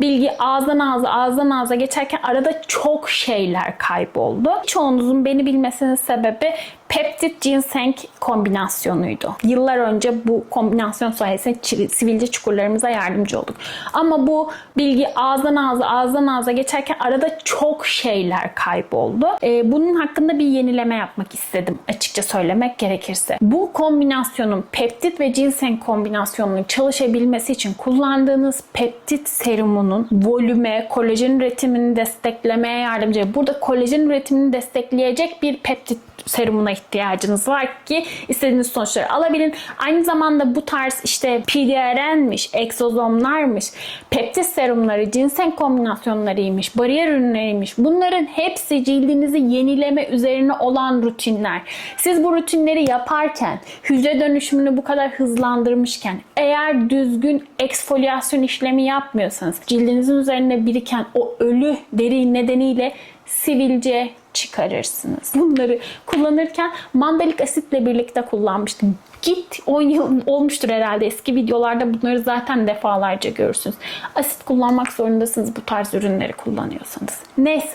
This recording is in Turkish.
bilgi ağızdan ağza ağızdan ağza geçerken arada çok şeyler kayboldu. Çoğunuzun beni bilmesinin sebebi peptit ginseng kombinasyonuydu. Yıllar önce bu kombinasyon sayesinde sivilce çukurlarımıza yardımcı olduk. Ama bu bilgi ağızdan ağza ağızdan ağza geçerken arada çok şeyler kayboldu. Ee, bunun hakkında bir yenileme yapmak istedim açıkça söylemek gerekirse. Bu kombinasyonun peptit ve ginseng kombinasyonunun çalışabilmesi için kullandığınız peptit serumunun volüme, kolajen üretimini desteklemeye yardımcı. Burada kolajen üretimini destekleyecek bir peptit serumuna ihtiyacınız var ki istediğiniz sonuçları alabilin. Aynı zamanda bu tarz işte PDRN'miş, egzozomlarmış, peptit serumları, ginseng kombinasyonlarıymış, bariyer ürünleriymiş. Bunların hepsi cildinizi yenileme üzerine olan rutinler. Siz bu rutinleri yaparken, hücre dönüşümünü bu kadar hızlandırmışken, eğer düzgün eksfolyasyon işlemi yapmıyorsanız, cildinizin üzerine biriken o ölü deri nedeniyle sivilce çıkarırsınız. Bunları kullanırken mandalik asitle birlikte kullanmıştım. Git 10 yıl olmuştur herhalde eski videolarda bunları zaten defalarca görürsünüz. Asit kullanmak zorundasınız bu tarz ürünleri kullanıyorsanız. Neyse